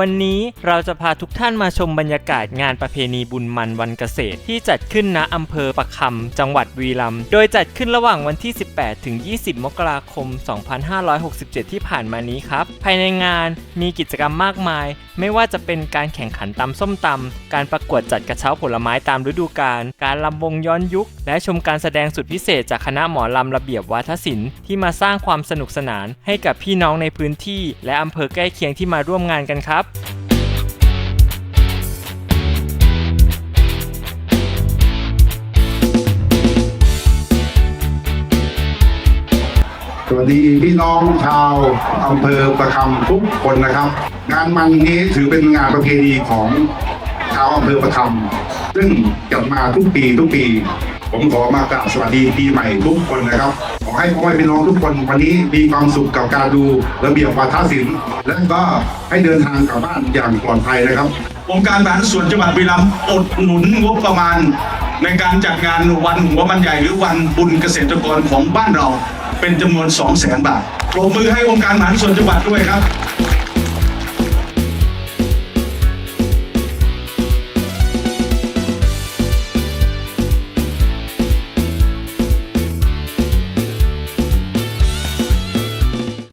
วันนี้เราจะพาทุกท่านมาชมบรรยากาศงานประเพณีบุญมันวันเกษตร ที่จัดขึ้นณอำเภอปะคำจังหวัดบุรีรัมย์โดยจัดขึ้นระหว่างวันที่ 18 ถึง 20 มกราคม 2567 ที่ผ่านมานี้ครับ ภายในงานมีกิจกรรมมากมาย ไม่ว่าจะเป็นการแข่งขันตำส้มตำการประกวดจัดกระเช้าผลไม้ตามฤดูกาลการลำวงย้อนยุค และชมการแสดงสุดพิเศษจากคณะหมอลำระเบียบวาทศิลป์ที่มาสร้างความสนุกสนานให้กับพี่น้องในพื้นที่ และอำเภอใกล้เคียงที่มาร่วมงานกันครับสวัสดีพี่น้องชาวอำเภอประคำทุกคนนะครับ งานมันนี้ถือเป็นงานประเพณีของชาวอำเภอประคำซึ่งจัดมาทุกปีทุกปี ผมขอมากราบสวัสดีปีใหม่ทุกคนนะครับ ขอให้พ่อแม่พี่น้องทุกคนวันนี้มีความสุขกับการดูระเบียบวาทศิลป์ และก็ให้เดินทางกลับบ้านอย่างปลอดภัยนะครับ องค์การบริหารส่วนจังหวัดบุรีรัมย์อดหนุนงบประมาณ ในการจัดงานวันหัวมันใหญ่หรือวันบุญเกษตรกรของบ้านเรา เป็นจำนวน 2 0 0 0 0 0 บาทปรบมือให้องค์การบริหารส่วนจังหวัดด้วยครับ